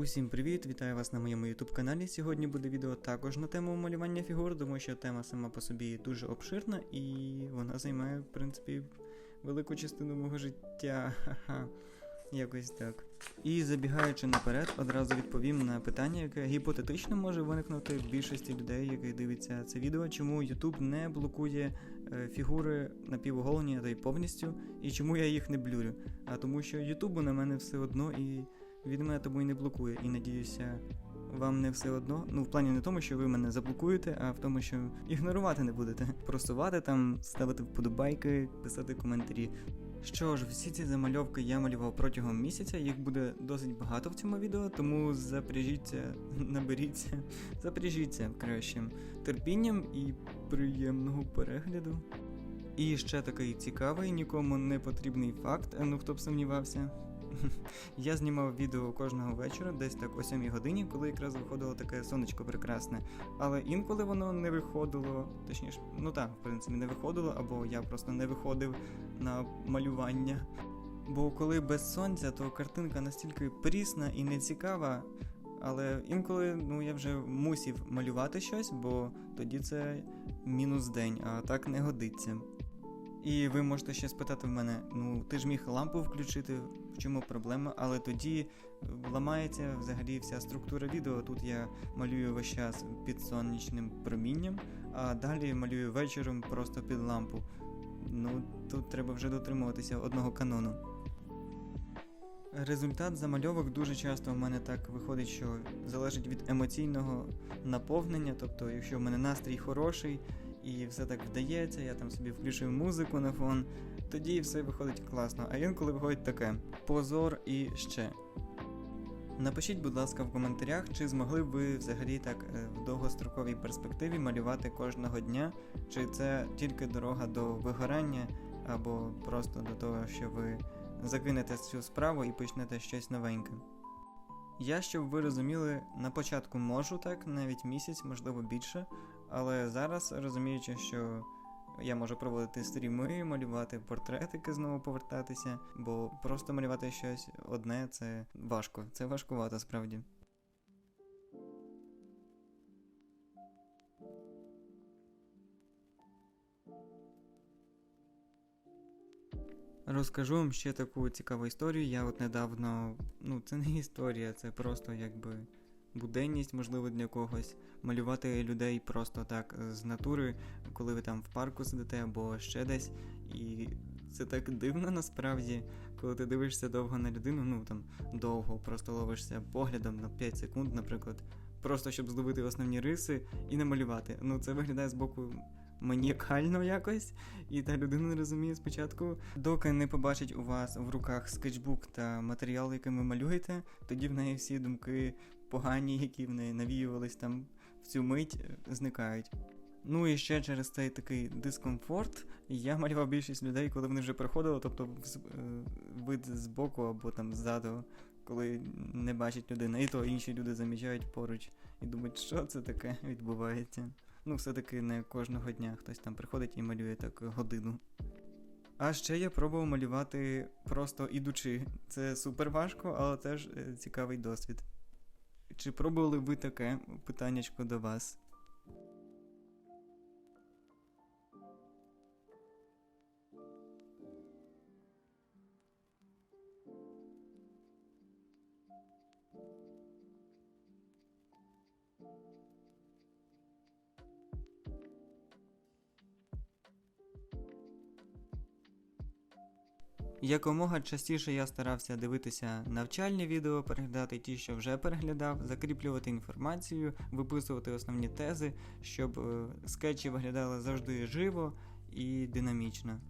Усім привіт! Вітаю вас на моєму YouTube каналі. Сьогодні буде відео також на тему малювання фігур, тому що тема сама по собі дуже обширна і вона займає, в принципі, велику частину мого життя. Якось так. І забігаючи наперед, одразу відповім на питання, яке гіпотетично може виникнути в більшості людей, які дивляться це відео, чому YouTube не блокує е, фігури напівоголені, а то й повністю, і чому я їх не блюрю. А тому що YouTube на мене все одно і від мене тому і не блокує. І надіюся, вам не все одно. Ну, в плані не тому, що ви мене заблокуєте, а в тому, що ігнорувати не будете. Просувати там, ставити вподобайки, писати коментарі. Що ж, всі ці замальовки я малював протягом місяця, їх буде досить багато в цьому відео, тому запряжіться, наберіться, запряжіться кращим терпінням і приємного перегляду. І ще такий цікавий, нікому не потрібний факт, ну хто б сумнівався. Я знімав відео кожного вечора, десь так о 7 годині, коли якраз виходило таке сонечко прекрасне. Але інколи воно не виходило, точніше, ну так, в принципі, не виходило, або я просто не виходив на малювання. Бо коли без сонця, то картинка настільки прісна і нецікава. Але інколи ну, я вже мусів малювати щось, бо тоді це мінус день, а так не годиться. І ви можете ще спитати в мене: ну ти ж міг лампу включити, в чому проблема? Але тоді ламається взагалі вся структура відео. Тут я малюю весь час під сонячним промінням, а далі малюю вечором просто під лампу. Ну тут треба вже дотримуватися одного канону. Результат замальовок дуже часто в мене так виходить, що залежить від емоційного наповнення. Тобто, якщо в мене настрій хороший і все так вдається, я там собі включую музику на фон, тоді все виходить класно. А інколи виходить таке позор і ще. Напишіть, будь ласка, в коментарях, чи змогли б ви взагалі так е, в довгостроковій перспективі малювати кожного дня, чи це тільки дорога до вигорання, або просто до того, що ви закинете цю справу і почнете щось новеньке. Я, щоб ви розуміли, на початку можу так, навіть місяць, можливо більше, але зараз розуміючи, що я можу проводити стріми, малювати портретики, знову повертатися, бо просто малювати щось одне це важко, це важкувато справді. Розкажу вам ще таку цікаву історію. Я от недавно, ну це не історія, це просто якби буденність, можливо, для когось. Малювати людей просто так е, з натури, коли ви там в парку сидите або ще десь. І це так дивно насправді, коли ти дивишся довго на людину, ну там довго, просто ловишся поглядом на 5 секунд, наприклад, просто щоб зловити основні риси і намалювати. Ну це виглядає з боку маніакально якось, і та людина не розуміє спочатку, доки не побачить у вас в руках скетчбук та матеріал, яким ви малюєте, тоді в неї всі думки погані, які в неї навіювались там в цю мить, е, зникають. Ну і ще через цей такий дискомфорт я малював більшість людей, коли вони вже приходили, тобто е, вид з боку або там ззаду, коли не бачить людина. І то інші люди замічають поруч і думають, що це таке відбувається. Ну, все-таки не кожного дня хтось там приходить і малює так годину. А ще я пробував малювати просто ідучи. Це супер важко, але теж е, цікавий досвід. Чи пробували ви таке питаннячко до вас? Якомога частіше я старався дивитися навчальні відео, переглядати ті, що вже переглядав, закріплювати інформацію, виписувати основні тези, щоб е, скетчі виглядали завжди живо і динамічно.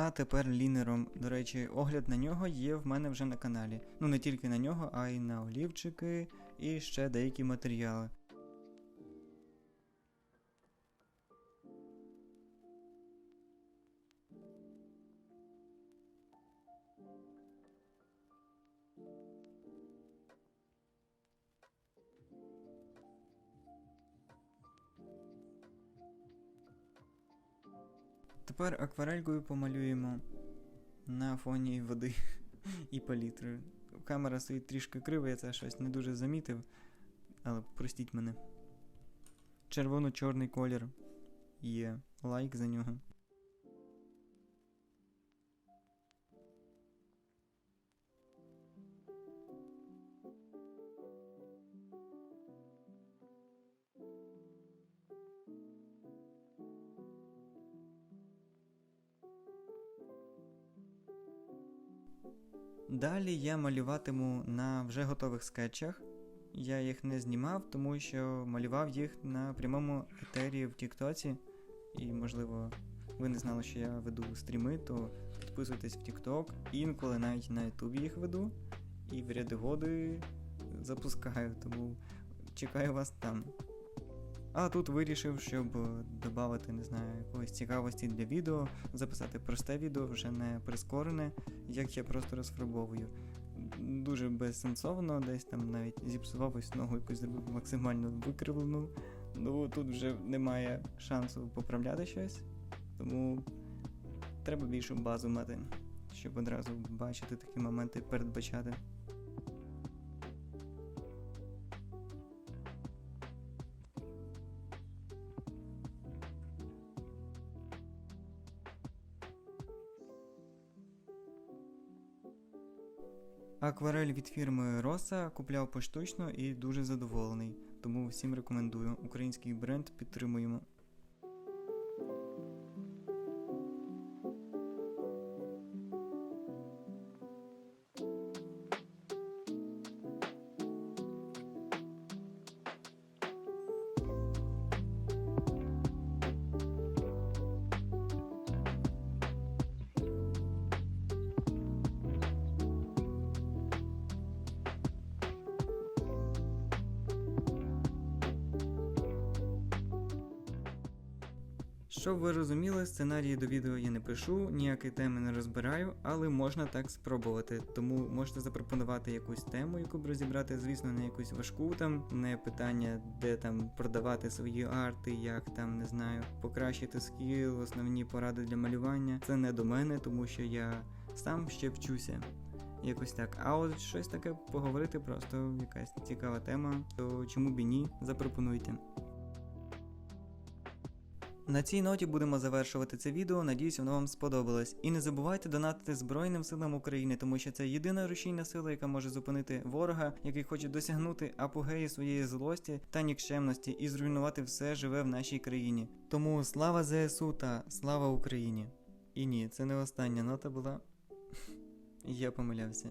А тепер лінером. До речі, огляд на нього є в мене вже на каналі. Ну не тільки на нього, а й на олівчики і ще деякі матеріали. Тепер акварелькою помалюємо на фоні води і палітри. Камера стоїть трішки крива, я це щось не дуже замітив, але простіть мене. Червоно-чорний колір є лайк за нього. Далі я малюватиму на вже готових скетчах. Я їх не знімав, тому що малював їх на прямому етері в Тіктоці. І, можливо, ви не знали, що я веду стріми, то підписуйтесь в Тікток. Інколи навіть на Ютубі їх веду. І в ряди годи запускаю, тому чекаю вас там. А тут вирішив, щоб додати, не знаю, якоїсь цікавості для відео, записати просте відео, вже не прискорене, як я просто розфарбовую. Дуже безсенсовно, десь там навіть зіпсував ось ногу якусь зробив максимально викривлену. Ну тут вже немає шансу поправляти щось, тому треба більшу базу мати, щоб одразу бачити такі моменти, передбачати. Акварель від фірми Роса купляв поштучно і дуже задоволений. Тому всім рекомендую. Український бренд підтримуємо. Щоб ви розуміли, сценарії до відео я не пишу, ніякі теми не розбираю, але можна так спробувати. Тому можете запропонувати якусь тему, яку б розібрати, звісно, не якусь важку там, не питання, де там продавати свої арти, як там не знаю, покращити скіл, основні поради для малювання. Це не до мене, тому що я сам ще вчуся. Якось так. А от щось таке поговорити, просто якась цікава тема, то чому б і ні, запропонуйте. На цій ноті будемо завершувати це відео. Надіюсь, воно вам сподобалось. І не забувайте донатити Збройним силам України, тому що це єдина рушійна сила, яка може зупинити ворога, який хоче досягнути апогеї своєї злості та нікчемності і зруйнувати все живе в нашій країні. Тому слава ЗСУ та слава Україні! І ні, це не остання нота була. Я помилявся.